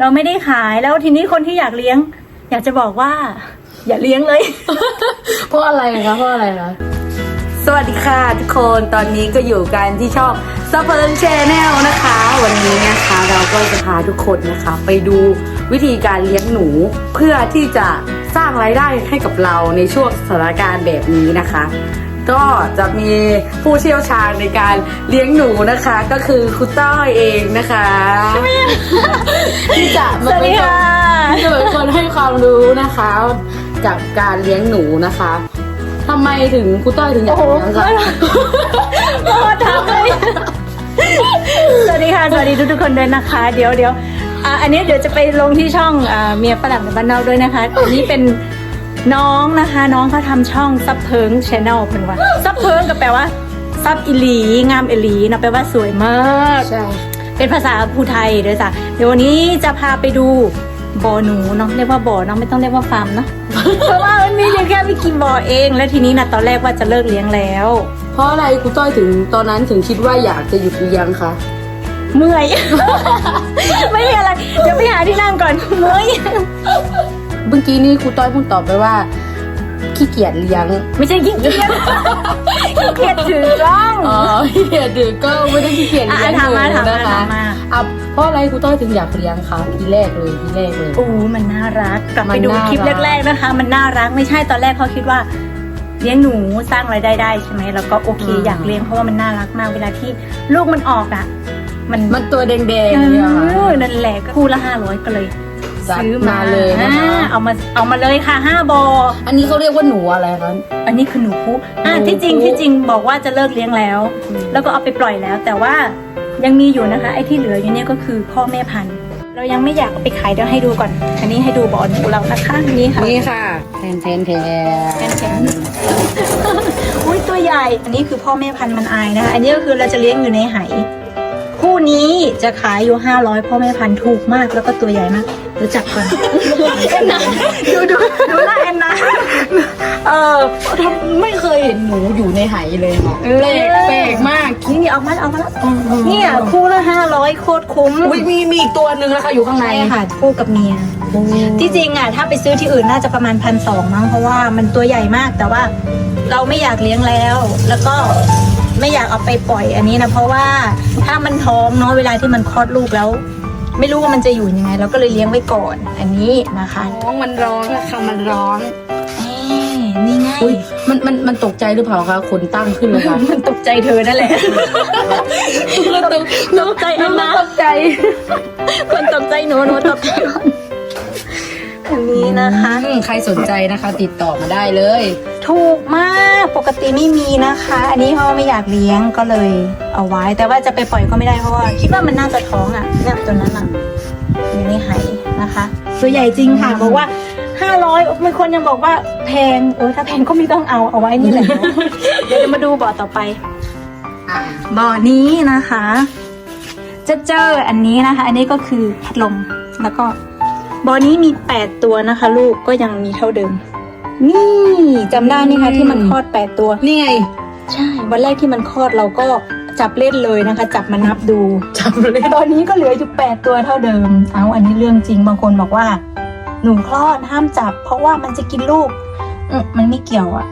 เราไม่ได้ขายแล้วทีนี้คนที่อยากเลี้ยง อยากจะบอกว่า อย่าเลี้ยงเลย เพราะอะไรคะเพราะอะไรคะสวัสดีค่ะทุกคนตอนนี้ก็อยู่กันที่ช่องสเปิร์นแชนแนลนะคะ วันนี้นะคะเราก็จะพาทุกคนนะคะ ไปดูวิธีการเลี้ยงหนูเพื่อที่จะสร้างรายได้ให้กับเราในช่วงสถานการณ์แบบนี้นะคะ ก็จะมีผู้เชี่ยวชาญในการเลี้ยงหนูนะคะ ก็คือคุณต้อยเองนะคะที่จะสมาวัสเป็ดีนคนค่ะที่จะเป็นคนให้ความรู้นะคะจากการเลี้ยงหนูนะคะทำไมถึงครูต้อยถึงอยากโอ้โหเลี้ยงคะโอ้ทำเลยสวัสดีค่ะสวัสดีทุกทุกๆคนด้วยนะคะ เดี๋ยวเดี๋ยวอะอันนี้เดี๋ยวจะไปลงที่ช่องอ่าเมียฝรั่งในบ้านนอกด้วยนะคะอันนี้เป็น น้องนะคะ น้องเขาทำช่องซับเพิงชแนลเป็นว่าซับเพิงก็แปลว่าซับอิลี งามอิลีนะแปลว่าสวยมาก ใช่ เป็นภาษาภูไทยด้วยจ้ะเดี๋ยววันนี้จะพาไปดูบ่อหนูเนาะเรียกว่าบ่อเนาะไม่ต้องเรียกว่าฟาร์มเนาะเพราะว่ามันมีอยู่แค่ไม่กี่บ่อเอง แล้วทีนี้นะตอนแรกว่าจะเลิกเลี้ยงแล้ว เพราะอะไรครูต้อยถึงตอนนั้นถึงคิดว่าอยากจะหยุดเลี้ยงคะเมื่อย ไม่มีอะไร เดี๋ยวไปหาที่นั่งก่อนเมื่อย เมื่อกี้นี่ครูต้อยเพิ่งตอบไปว่าขี้เกียจเลี้ยง ไม่ใช่ขี้เกียจขี้เกียจถือกล้องอ๋อขี้เกียจดื้อก็ไม่ได้ขี้เกียจอะเลี้ยงถามมาหนูถามมานะคะถามมาอะเพราะอะไรครูต้อยถึงอยากเลี้ยงคะทีแรกเลยทีแรกเลยโอ้มันน่ารักกลับมัไปนดูน่าคลิปรักแรก ๆนะคะ มันน่ารักไม่ใช่ตอนแรกเขาคิดว่าเลี้ยงหนูสร้างรายได้ได้ใช่ไหมแล้วก็โอเคอยากเลี้ยงเพราะว่ามันน่ารักมากเวลาที่ลูกมันออกอะ มันมันตัวแดงๆเอเนี่ยค่ะอนั่นแหละก็คู่ละห้าร้อยก็เลย จัดซื้อมามาเลยนะคะอ่าเอามาเอามาเลยค่ะห้าบออันนี้เขาเรียกว่าหนูอะไรคะ อันนี้คือหนูพุอะหนูพุ ที่จริงที่จริงบอกว่าจะเลิกเลี้ยงแล้วอืมแล้วก็เอาไปปล่อยแล้ว แต่ว่ายังมีอยู่นะคะ ไอ้ที่เหลืออยู่เนี่ยก็คือพ่อแม่พันธุ์ เรายังไม่อยากเอาไปขายเดี๋ยวให้ดูก่อน อันนี้ให้ดูบ่อหนูเรานะคะนี่ค่ะนี่ค่ะแทนแทนแทแทนแทนอุ้ยตัวใหญ่ อันนี้คือพ่อแม่พันธุ์มันอายนะคะ อันนี้ก็คือเราจะเลี้ยงอยู่ในไหคู่ นี้จะขายอยู่ห้าร้อยพ่อแม่พันธุ์ถูกมากแล้วก็ตัวใหญ่มากรู้จักก่อนแอนนาดูดูดูหน้าแอนนาเออทำไม่เคยเห็นหนูอยู่ในไหเลยค่ะเออแปลกแปลกมากนี่นี่ออกมาออกมาแล้วเนี่ยคู่ละห้าร้อยโคตรคุ้มอุ้ยมีมีอีกตัวหนึ่งนะคะอยู่ข้างในใช่ค่ะคู่กับเมียที่จริงอะถ้าไปซื้อที่อื่นน่าจะประมาณพันสองมั้งเพราะว่ามันตัวใหญ่มากแต่ว่าเราไม่อยากเลี้ยงแล้ว แล้วก็ ไม่อยากเอาไปปล่อยอันนี้นะเพราะว่าถ้ามันท้องเนาะเวลาที่มันคลอดลูกแล้ว ไม่รู้ว่ามันจะอยู่ยังไง เราก็เลยเลี้ยงไว้ก่อนอันนี้นะคะร้องมันร้องนะคะมันร้องนี่นี่ไงอุ้ยมันมันมันตกใจหรือเปล่าคะขนตั้งขึ้นเลยค่ะมันตกใจเธอนั่นแหละตกตกใจแอนนาตกใจคนตกใจหนูหนูตกใจ ก่อนอันนี้นะคะ อืมใครสนใจนะคะ ติดต่อมาได้เลย ถูกมากปกติไม่มีนะคะ อันนี้พ่อไม่อยากเลี้ยงก็เลยเอาไว้ แต่ว่าจะไปปล่อยก็ไม่ได้เพราะว่าคิดว่ามันน่าจะท้องอะเนี่ยตัวนั้นอะอยู่ในไหนะคะ ตัวใหญ่จริงค่ะบอกว่าห้าร้อยบางคนยังบอกว่าแพงเออถ้าแพงก็ไม่ต้องเอาเอาไว้นี่แหละเนอะเดี๋ยวจะมาดูบ่อต่อไป อะบ่อนี้นะคะ จะเจออันนี้นะคะ อันนี้ก็คือพัดลมแล้วก็ บ่อนี้มีแปดตัวนะคะ ลูกก็ยังมีเท่าเดิม นี่จำได้นี่คะที่มันคลอดแปดตัว นี่ไงใช่ วันแรกที่มันคลอดเราก็จับเล่นเลยนะคะ จับมานับดู จำเลยตอนนี้ก็เหลืออยู่แปดตัวเท่าเดิม เอาอันนี้เรื่องจริงบางคนบอกว่า หนูคลอดห้ามจับ เพราะว่ามันจะกินลูกอืมมันไม่เกี่ยวอะ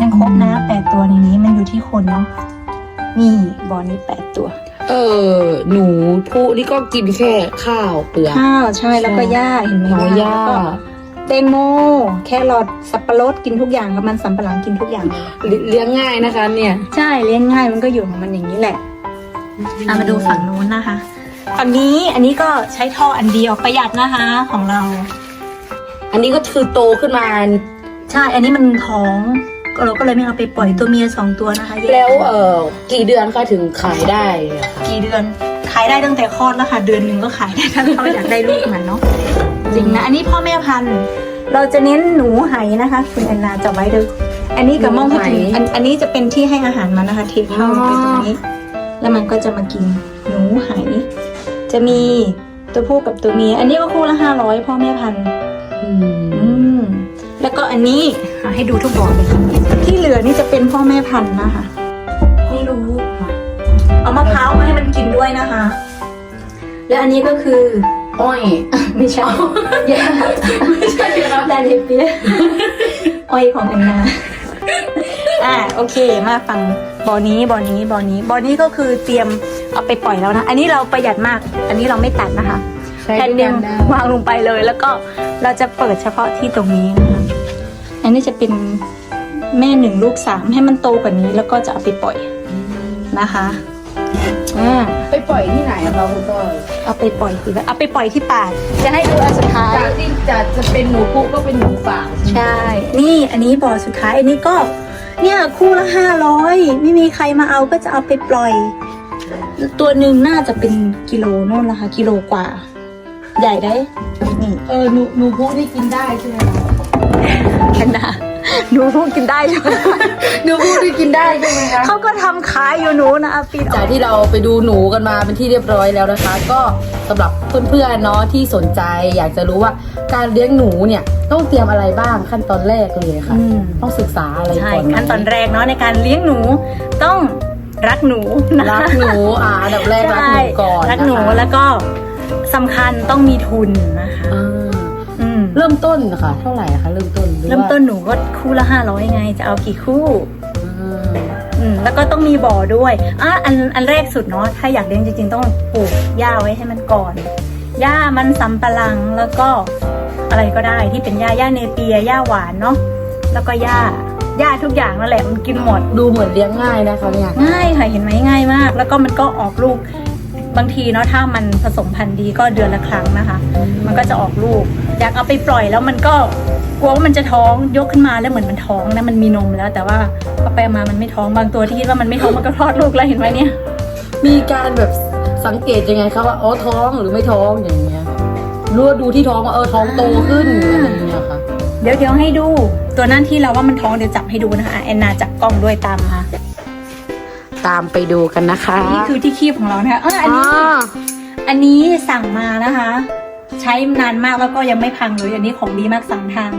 ยังครบนะแปดตัวในนี้มันอยู่ที่คนเนาะนี่บ่อนี้แปดตัว เออ หนูผู้นี่ก็กินแค่ข้าวเปลือก ข้าวใช่แล้วก็หญ้าเห็นไหมหมูย่าแล้วก็แตงโม แครอทสับปะรดกินทุกอย่างกับมันสำปะหลังกินทุกอย่างเลี้ยงง่ายนะคะ เนี่ยใช่เลี้ยงง่ายมันก็อยู่ของมันอย่างนี้แหละเอามาดูฝั่งนู้นนะคะฝั่งนี้อันนี้ก็ใช้ท่ออันเดียวประหยัดนะคะของเรา อันนี้ก็คือโตขึ้นมา ใช่ อันนี้มันท้อง เราก็เลยไม่เอาไปปล่อยตัวเมียสองตัวนะคะยกแล้วเออกี่เดือนคะถึงขายได้อะคะกี่เดือนขายได้ตั้งแต่คลอดแล้วค่ะ เดือนหนึ่งก็ขายได้ถ้าเราอยากได้ลูกมันเนาะจริงนะอันนี้พ่อแม่พันธุ์เราจะเน้นหนูไหนะคะคุณแอนนาจะไว้ดูอันนี้กับมองให้ถึงอันอันนี้จะเป็นที่ให้อาหารมันนะคะเทเข้าไปตรงนี้ แล้วมันก็จะมากินหนูไหจะมีตัวผู้กับตัวเมียอันนี้ก็คู่ละห้าร้อยพ่อแม่พันธุ์อืมอืม แล้วก็อันนี้อะให้ดูทุกบ่อเลยค่ะที่เหลือนี่จะเป็นพ่อแม่พันธุ์นะคะ ไม่รู้ค่ะเอามะพร้าวมาให้มันกินด้วยนะคะ และอันนี้ก็คือ อ้อย ไม่ใช่ย่าไม่ใช่ครับแดนเนเปียอ้อยของแอนนาอ่าโอเคมาฟังบอนี้บอนี้บอนี้บอนี้ก็คือเตรียมเอาไปปล่อยแล้วนะ อันนี้เราประหยัดมาก อันนี้เราไม่ตัดนะคะใช้แผ่นด้วยเดีกัยวนได้วางลงไปเลย แล้วก็เราจะเปิดเฉพาะที่ตรงนี้นะคะ อันนี้จะเป็นแม่หนึ่งลูกสามให้มันโตกว่านี้แล้วก็จะเอาไปปล่อยนะคะอ่าไปปล่อยที่ไหนอะคะคุณก้อยเอาไปปล่อยที่เอาไปปล่อยที่ป่าจะให้ดูอันสุดท้ายจากที่จะจะเป็นหนูพุก็เป็นหนูป่าใช่ นี่อันนี้บ่อสุดท้ายอันนี้ก็ เนี่ยคู่ละห้าร้อยไม่มีใครมาเอาก็จะเอาไปปล่อย ตัวหนึ่งน่าจะเป็นกิโลโน่นละค่ะกิโลกว่า ใหญ่ได้นี่เออหนูหนูพุที่กินได้ใช่ไหม คะอันนะหนูพูดกินได้ใช่ไหมหนูพุที่กินได้ใช่ไหมคะเขาก็ทำขายอยู่หนูนะอาฟิดจากที่เราไปดูหนูกันมาเป็นที่เรียบร้อยแล้วนะคะ ก็สำหรับเพื่อนๆเนาะที่สนใจ อยากจะรู้ว่าการเลี้ยงหนูเนี่ยต้องเตรียมอะไรบ้างขั้นตอนแรกเลยค่ะ อืม ต้องศึกษาอะไรใช่ก่อนไหมขั้นตอนแรกเนาะในการเลี้ยงหนูต้องรักหนูนะคะรักหนูอ่าอันดับแรกรักหนูก่อนใช่รักหนูนะคะแล้วก็สำคัญต้องมีทุนนะคะ อ่าอืม เริ่มต้นนะคะเท่าไหร่คะเริ่มต้นหอว่าเริ่มต้นหนูก็คู่ละห้าร้อยไง จะเอากี่คู่อ่าอืมแล้วก็ต้องมีบ่อด้วยอะอันอันแรกสุดเนาะถ้าอยากเลี้ยงจริงๆ ต้องปลูกหญ้าไว้ให้มันก่อนหญ้ามันสำปะหลังแล้วก็อะไรก็ได้ที่เป็นหญ้าหญ้าเนเปียหญ้าหวานเนาะแล้วก็หญ้าหญ้าทุกอย่างนั่นแหละมันกินหมด ดูเหมือนเลี้ยงง่ายนะคะเนี่ย ง่ายค่ะเห็นไหมง่ายมาก แล้วก็มันก็ออกลูก บางทีเนาะถ้ามันผสมพันธุ์ดีก็เดือนละครั้งนะคะ มันก็จะออกลูก อยากเอาไปปล่อยแล้วมันก็กลัวว่ามันจะท้องยกขึ้นมาแล้วเหมือนมันท้องนะมันมีนมแล้ว แต่ว่าเอาไปเอามามันไม่ท้องบางตัวที่คิดว่ามันไม่ท้องมันก็คลอดลูกแล้วเห็นไหมเนี่ย มีการแบบสังเกตยังไงคะว่าอ๋อท้องหรือไม่ท้องอย่างเงี้ยรู้ว่าดูที่ท้องว่าเออท้องโตขึ้นอะไรอย่างเงี้ยค่ะเดี๋ยวเดี๋ยวให้ดู ตัวนั้นที่เราว่ามันท้องเดี๋ยวจับให้ดูนะคะอะแอนนาจับกล้องด้วยตามมา ตามไปดูกันนะคะนี่คือที่คีบของเรานะคะเอออันนี้ อันนี้สั่งมานะคะ ใช้นานมากแล้วก็ยังไม่พังเลยอันนี้ของดีมากสั่งทาง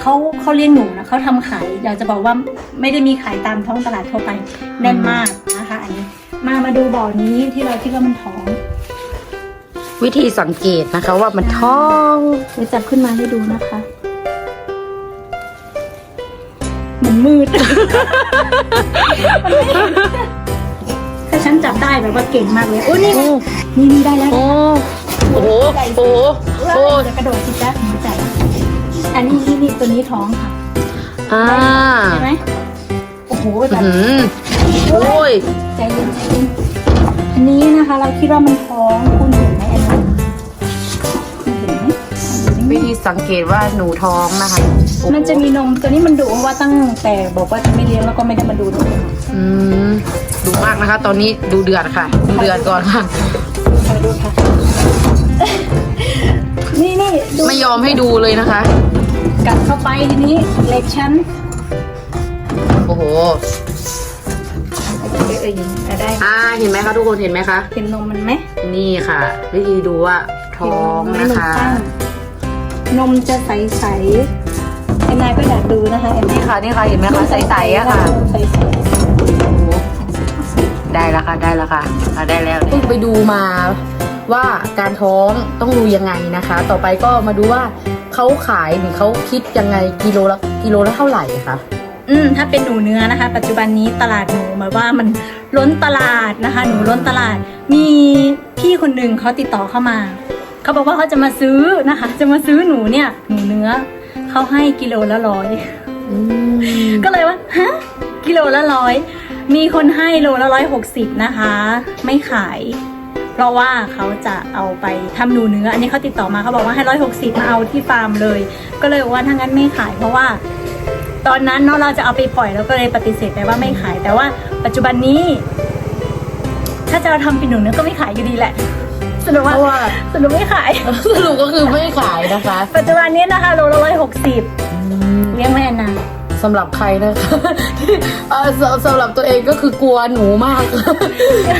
เขาเขาเลี้ยงหนูนะเขาทำขายอยากจะบอกว่าไม่ได้มีขายตามท้องตลาดทั่วไปแน่นมากนะคะ อันนี้ มามาดูบ่อนี้ที่เราคิดว่ามันท้อง วิธีสังเกตนะคะว่ามันท้องเดี๋ยวจับขึ้นมาให้ดูนะคะ มันมืด ถ้าฉันจับได้แบบว่าเก่งมากเลยโอ้นี่นี่นี่ได้แล้วโอ้โอ้โหโอ้โหโอ้จะกระโดดสิจ๊ะหนูจับอันนี้นี่นี่ตัวนี้ท้องค่ะอ่าใช่ไหมโอ้โหแบบอืมโอ้ยใจเย็นใจเย็นอันนี้นะคะ เราคิดว่ามันท้องคุณเห็นไหมอันนั้นเห็นไหมวิธีสังเกตว่าหนูท้องนะคะโอ้โห มันจะมีนมตัวนี้มันดุว่าตั้งแต่บอกว่าจะไม่เลี้ยงแล้วก็ไม่ได้มาดูนมค่ะอืมดูมากนะคะ ตอนนี้ดูเดือดค่ะ ดูเดือดก่อนค่ะค่ะดูค่ะ นี่นี่ดูไม่ยอมให้ดูเลยนะคะ กัดเข้าไปทีนี้เล็กชั้นโอ้โหเอ้ยเอ้ยอะได้อ่าเห็นไหมคะทุกคนเห็นไหมคะ เห็นนมมันไหมนี่ค่ะวิธีดูว่าท้องนะคะนมจะใสๆแอ นนายก็อยากดูนะคะแอนนี่ค่ะนี่ค่ะเห็นไหมคะใสๆอะค่ะนมใสได้แล้วค่ะได้แล้วค่ะอะได้แล้วเพิ่งไปดูมาว่าการท้องต้องดูยังไงนะคะ ต่อไปก็มาดูว่าเขาขายหรือเขาคิดยังไงกิโลละกิโลละเท่าไหร่คะๆอืมถ้าเป็นหนูเนื้อนะคะ ปัจจุบันนี้ตลาดหนูหมายว่ามันล้นตลาดนะคะ หนูล้นตลาด มีพี่คนหนึ่งเขาติดต่อเข้ามาเขาบอกว่าเขาจะมาซื้อนะคะ จะมาซื้อหนูเนี่ยหนูเนื้อ เขาให้กิโลละร้อยก็เลยว่าฮะกิโลละร้อยมีคนให้โลละร้อยหกสิบนะคะ ไม่ขาย เพราะว่าเขาจะเอาไปทำหนูเนื้อ อันนี้เขาติดต่อมาเขาบอกว่าให้ร้อยหกสิบมาเอาที่ฟาร์มเลย ก็เลยบอกว่าถ้างั้นไม่ขายเพราะว่า ตอนนั้นเนาะเราจะเอาไปปล่อยแล้วก็เลยปฏิเสธไปว่าไม่ขาย แต่ว่าปัจจุบันนี้ ถ้าจะเอาทำเป็นหนูเนื้อก็ไม่ขายอยู่ดีแหละ สรุปเพว่าราะว่า สรุปไม่ขาย สรุปก็คือไม่ขายนะคะปัจจุบันนี้นะคะโลละร้อยหกสิบเลี้ยงแม่นะสำหรับใครนะคะเออสำสำหรับตัวเองก็คือกลัวหนูมาก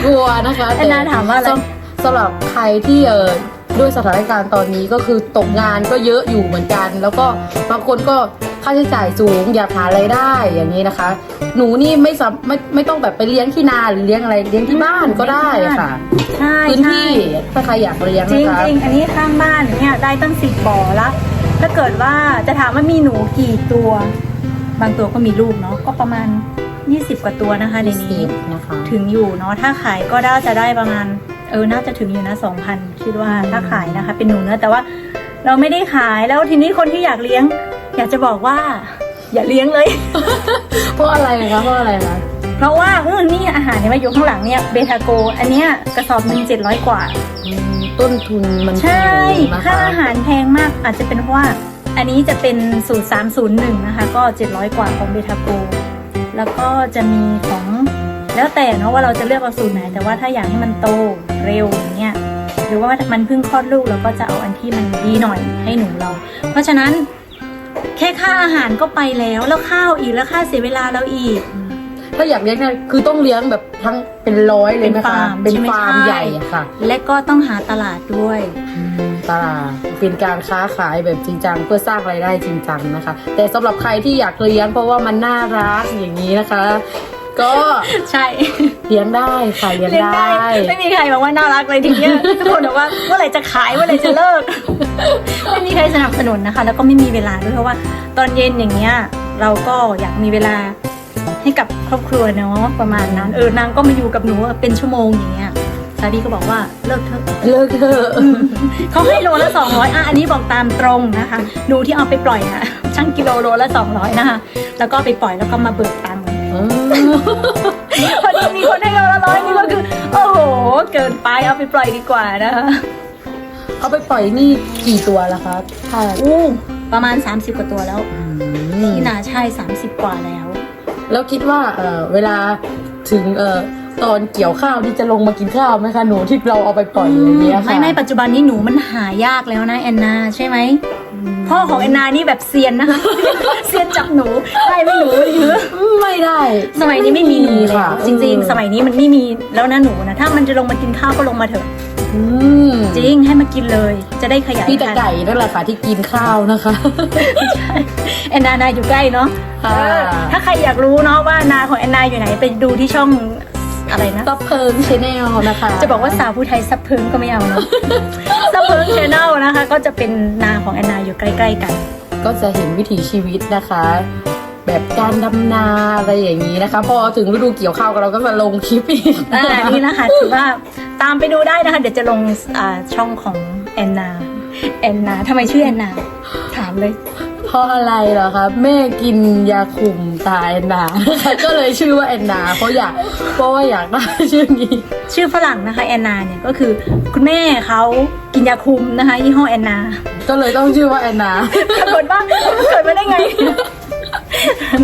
กลัวนะคะแอนนาถามว่าอะไร สำสำหรับใครที่เออด้วยสถานการณ์ตอนนี้ก็คือตกงานก็เยอะอยู่เหมือนกัน แล้วก็บางคนก็ขค่าใช้จ่ายสูง อยากหารายได้อย่างนี้นะคะ หนูนี่ไม่สามไม่ไม่ต้องแบบไปเลี้ยงที่นาหรือเลี้ยงอะไรเลี้ยงที่บ้านก็ได้ค่ะใช่พื้นใช่ที่ถ้าใครอยากเลี้ยงจรินะงคะจริงอันนี้ข้างบ้านเนี่ยได้ตั้งสิบบ่อละถ้าเกิดว่าจะถามว่ามีหนูกี่ตัว บางตัวก็มีลูกเนาะก็ประมาณ 20 กว่าตัวนะคะในนี้นะคะถึงอยู่เนาะถ้าขายก็ได้จะได้ประมาณเออน่าจะถึงอยู่นะ2,000คิดว่าถ้าขายนะคะ เป็นหนูเนื้อแต่ว่าเราไม่ได้ขายแล้วทีนี้คนที่อยากเลี้ยง อยากจะบอกว่า อย่าเลี้ยงเลย เพราะอะไรคะเพราะอะไรคะเพราะว่าเออนี่อาหารเนี่ยมาอยู่ข้างหลังเนี่ยเบทาโก อันเนี้ยกระสอบหนึ่งเจ็ดร้อยกว่าอืมต้นทุนมันใช่สูงนะค่าคะอาหารแพงมากอาจจะเป็นเพราะว่า อันนี้จะเป็นสูตร 301 นะคะ ก็ 700 กว่าของเบทาโก แล้วก็จะมีของแล้วแต่เนาะว่าเราจะเลือกเอาสูตรไหน แต่ว่าถ้าอยากให้มันโตเร็วอย่างเงี้ยหรือว่ามันเพิ่งคลอดลูกเราก็จะเอาอันที่มันดีหน่อยให้หนูเรา เพราะฉะนั้น แค่ค่าอาหารก็ไปแล้วแล้วข้าวอีกแล้วค่าเสียเวลาเราอีก ถ้าอยากเลี้ยงเนี่ยคือต้องเลี้ยงแบบทั้งเป็นร้อยเลยนะคะเป็เป็นนฟาฟาร์ร์มมใหญ่อะค่ะ และก็ต้องหาตลาดด้วย ตลาดเป็นการค้าขายแบบจริงจังเพื่อสร้างรายได้จริงจังนะคะ แต่สำหรับใครที่อยากเลี้ยงเพราะว่ามันน่ารักอย่างนี้นะคะ ก็ใช่เลี้ยงได้ค่ะเลี้ยงเลี้ยงได้ ได้ ไม่มีใครบอกว่าน่ารักเลยทีเนี้ยทุกคนบอกว่าเมื่อไหร่จะขายเมื่อไหร่จะเลิก ไม่มีใครสนับสนุนนะคะ แล้วก็ไม่มีเวลาด้วยเพราะว่า ตอนเย็นอย่างเงี้ยเราก็อยากมีเวลาให้กับครอบครัวเนาะประมาณนั้นเออนางก็มาอยู่กับหนูเป็นชั่วโมงอย่างเงี้ยซาดีก็บอกว่าเลิกเถอะ เลิกเถอะเขาให้โลละ200อะอันนี้บอกตามตรงนะคะ หนูที่เอาไปปล่อยอะช่างกิโลโลละ200นะคะ แล้วก็เอาไปปล่อยแล้วก็มาเบิกตังค์อืม พอดีมีคนให้โลละร้อยนี่ก็คือ โอ้โห เกินไปเอาไปปล่อยดีกว่านะคะเอาไปปล่อยนี่กี่ตัวแล้วคะถ้าอู้ประมาณ 30 กว่าตัวแล้วอืมที่นาใช่ 30 กว่าแล้ว แล้วคิดว่าเออเวลาถึงเออ ตอนเกี่ยวข้าวนี่จะลงมากินข้าวไหมคะหนูที่เราเอาไปปล่อยอย่างเงี้ยค่ะไม่ไม่ปัจจุบันนี้หนูมันหายากแล้วนะแอนนาใช่ไหมพ่อของแอนนานี่แบบเซียนนะคะ เซียนจับหนูได้ไหม่หนูหรือไม่ได้ สมัยนี้ไม่มีหนูแล้ค่ะวจริง ๆ สมัยนี้มันไม่มีแล้วนะหนูนะถ้ามันจะลงมากินข้าวก็ลงมาเถอะอืมจริงให้มากินเลยจะได้ขยายพี่แต่พันธุ์ไก่นั่นแหละค่ะที่กินข้าวนะคะแอนนานาอยู่ใกล้เนาะค่ะเออถ้าใครอยากรู้เนาะว่านาของแอนนาอยู่ไหนไปดูที่ช่อง อะไรนะซับเพิงชแนลนะคะ จะบอกว่าสาวผู้ไทยซับเพิงก็ไม่เอาเนาะซับเพิงชแนลนะคะ ก็จะเป็นนาของแอนนาอยู่ใกล้ ๆ กัน ก็จะเห็นวิถีชีวิตนะคะ แบบการดำนาอะไรอย่างนี้นะคะ พอถึงฤดูเกี่ยวข้าวเราก็จะลงคลิปอีกอ่านี่นะคะถือว่าตามไปดูได้นะคะ เดี๋ยวจะลงอ่าช่องของแอนนาแอนนาทำไมชื่อแอนนา ถามเลย เพราะอะไรเหรอคะแม่กินยาคุมตาแอนนา ก็เลยชื่อว่าแอนนาเพราะอยากเพราะว่าอยากได้ชื่อนี้ ชื่อฝรั่งนะคะแอนนาเนี่ยก็คือคุณแม่เขากินยาคุมนะคะยี่ห้อแอนนา ก็เลยต้องชื่อว่าแอนนาปรากฏว่าเกิดมาได้ไง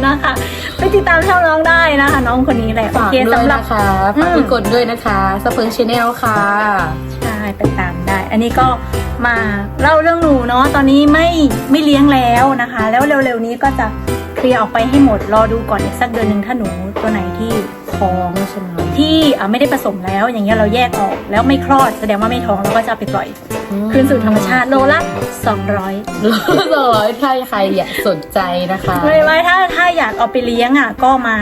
นะคะไปติดตามช่องน้องได้นะคะ น้องคนนี้แหละโอฝากเคด้วยสำหรับนะคะฝากอืมพี่กดด้วยนะคะสเพิงชแนลค่ะใช่ ไปตามได้ อันนี้ก็มาเล่าเรื่องหนูเนาะตอนนี้ไม่ไม่เลี้ยงแล้วนะคะ แล้วเร็วๆนี้ก็จะเคลียร์ออกไปให้หมดรอดูก่อนอีกสักเดือนหนึ่งถ้าหนูตัวไหนที่ท้องใช่ไหมที่อะไม่ได้ผสมแล้วอย่างเงี้ยเราแยกออกแล้วไม่คลอดแสดงว่าไม่ท้องเราก็จะเอาไปปล่อยคืนสู่ธรรมชาติโลละ200สองร้อยถ้าใครอยากสนใจนะคะไม่ไม่ถ้าถ้าอยากเอาไปเลี้ยงอะก็มา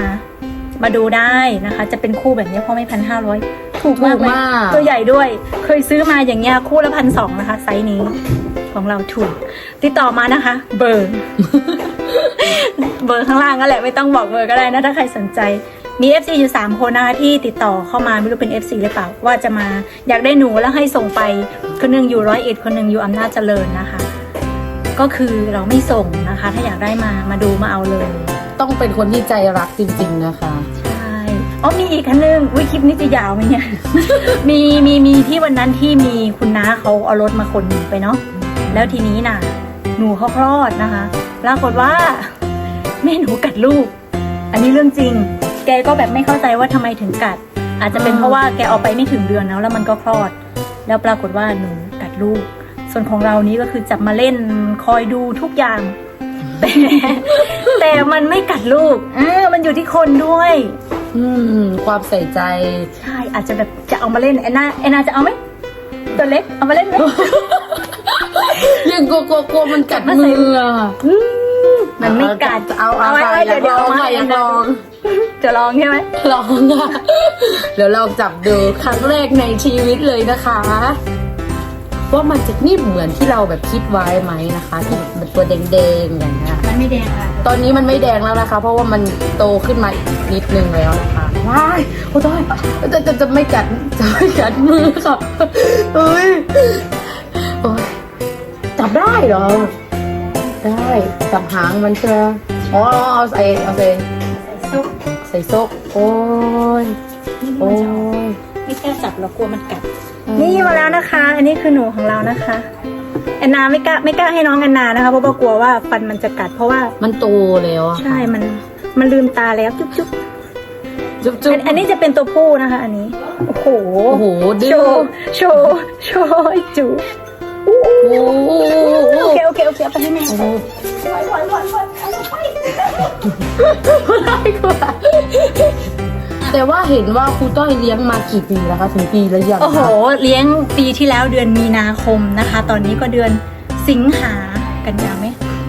มาดูได้นะคะ จะเป็นคู่แบบนี้เพราะไม่พันห้าร้อย ถูกมากถูกเลยมาก ตัวใหญ่ด้วย เคยซื้อมาอย่างเงี้ยคู่ละพันสองนะคะไซส์นี้ ของเราถูก ติดต่อมานะคะ เบอร์ เบอร์ข้างล่างก็แหละไม่ต้องบอกเบอร์ก็ได้นะถ้าใครสนใจ มี FC อยู่ 3 คนนะคะที่ติดต่อเข้ามาไม่รู้เป็น FC หรือเปล่า ว่าจะมาอยากได้หนูแล้วให้ส่งไป คนหนึงอยู่ร้อยเอ็ดคนหนึงอยู่อำนาจเจริญนะคะ ก็คือเราไม่ส่งนะคะ ถ้าอยากได้มามาดูมาเอาเลย ต้องเป็นคนที่ใจรักจริง ๆ นะคะใช่ อ๋อมีอีกคันนึงวิคลิปนี้จะยาวไหมเนี่ย มีมีมีที่วันนั้นที่มีคุณน้าเขาเอารถมาขนหนูไปเนาะแล้วทีนี้น่ะ หนูเขาคลอดนะคะปรากฏว่าแม่หนูกัดลูก อันนี้เรื่องจริง แกก็แบบไม่เข้าใจว่าทำไมถึงกัด อาจจะเป็นเพราะว่าแกเอาไปไม่ถึงเดือนแล้วแล้วมันก็คลอด แล้วปรากฏว่าหนูกัดลูก ส่วนของเรานี้ก็คือจับมาเล่นคอยดูทุกอย่างแต่แต่มันไม่กัดลูกเออมันอยู่ที่คนด้วย อืม ความใส่ใจ ใช่อาจจะแบบจะเอามาเล่นแอนนาแอนนาจะเอาไหมตัวเล็กเอามาเล่นไหมยังกลัวกลัวกลัวมันกัดมืออะอืมมันไม่กัดเอาเอาไว้ค่ะไว้อยากเดี๋ยวลองเดี๋ยวค่ะอยากลองจะลองใช่ไหมลองค่ะเดี๋ยวลองจับดูครั้งแรกในชีวิตเลยนะคะว่ามันจะนิ่มเหมือนที่เราแบบคิดไว้ไหมนะคะที่มันตัวแดงๆอย่างเงี้ย มันไม่แดงค่ะตอนนี้มันไม่แดงแล้วนะคะ เพราะว่ามันโตขึ้นมาอีกนิดนึงแล้วนะคะว้ายโอ้ยจะจะจะไม่กัดจะไม่กัดมือค่ะเฮ้ยโอ้ยจับได้เหรอ ได้จับหางมันใช่ไหมอ๋อเอาใส่เอาใส่ซุปใส่ซกโอ้ยโอ้ยไม่กล้าจับเรากลัวมันกัด นี่มาแล้วนะคะ อันนี้คือหนูของเรานะคะ แอนนาไม่กล้าไม่กล้าให้น้องแอนนานะคะเพราะว่ากลัวว่าฟันมันจะกัด เพราะว่ามันโตแล้วอะใช่มันมันลืมตาแล้วจุ๊บจุ๊บจุ๊บจุ๊บอันอันนี้จะเป็นตัวผู้นะคะ อันนี้โอ้โหโอ้โหดื้โชอว์โชว์โชว์ให้จูโอ้โหโอเคโอเคโอเคเอาไปให้แม่โอ้โหได้กว่า แต่ว่าเห็นว่าครูต้อยเลี้ยงมากี่ปีแล้วคะถึงปีแล้วยังคะโอ้โห เลี้ยงปีที่แล้วเดือนมีนาคมนะคะ ตอนนี้ก็เดือนสิงหากันยาไหม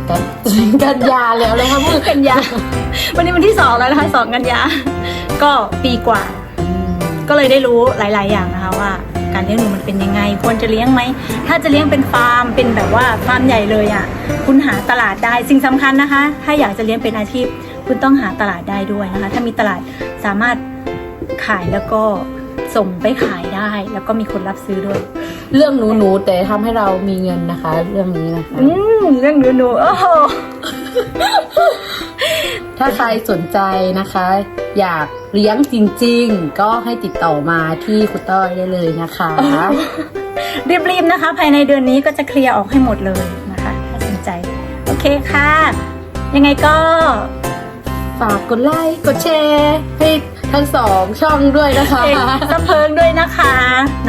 กันกันยาแล้วนะคะมือกันยา วันนี้วันที่สองแล้วนะคะสองกันยา ก็ปีกว่า ก็เลยได้รู้หลาย ๆ อย่างนะคะว่า การเลี้ยงหนูมันเป็นยังไง ควรจะเลี้ยงไหม ถ้าจะเลี้ยงเป็นฟาร์มเป็นแบบว่าฟาร์มใหญ่เลยอะ่ะ คุณหาตลาดได้สิ่งสำคัญนะคะ ถ้าอยากจะเลี้ยงเป็นอาชีพ คุณต้องหาตลาดได้ด้วยนะคะ ถ้ามีตลาดสามารถ ขายแล้วก็ส่งไปขายได้ แล้วก็มีคนรับซื้อด้วย เรื่องหนูหนูๆแต่ทำให้เรามีเงินนะคะ เรื่องนี้นะคะ อืมเรื่องหนูหนูๆโอ้โหถ้าใครสนใจนะคะ อยากเลี้ยงจริงๆ ก็ให้ติดต่อมาที่คุณต้อยได้เลยนะคะ รีบๆนะคะ ภายในเดือนนี้ก็จะเคลียร์ออกให้หมดเลยนะคะ ถ้าสนใจ โอเคค่ะ ยังไงก็ ฝากกดไลค์กดแชร์ให้ทั้งสองช่องด้วยนะคะเอกสะเพิงด้วยนะคะ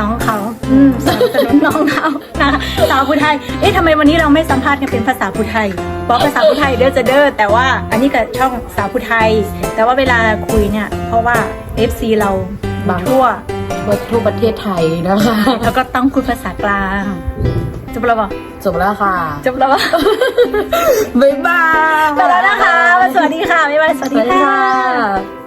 น้องเขาอืมสนับสนุนน้องเขานะคะสาวผู้ไทย เอ๊ะทำไมวันนี้เราไม่สัมภาษณ์กันเป็นภาษาผู้ไทยบอกภาษาผู้ไทยเด้อจะเด้อแต่ว่าอันนี้กับช่องสาวผู้ไทย แต่ว่าเวลาคุยเนี่ย เพราะว่า FC เราบางทั่ววัตถุประเทศไทยนะคะ แล้วก็ต้องคุยภาษากลาง จบแล้วบอกจบแล้วค่ะ จบแล้วบอกบ๊ายบายจบแล้วนะคะ สวัสดีค่ะบ๊ายบายสวัสสดีวัสดีค่ะค่ะ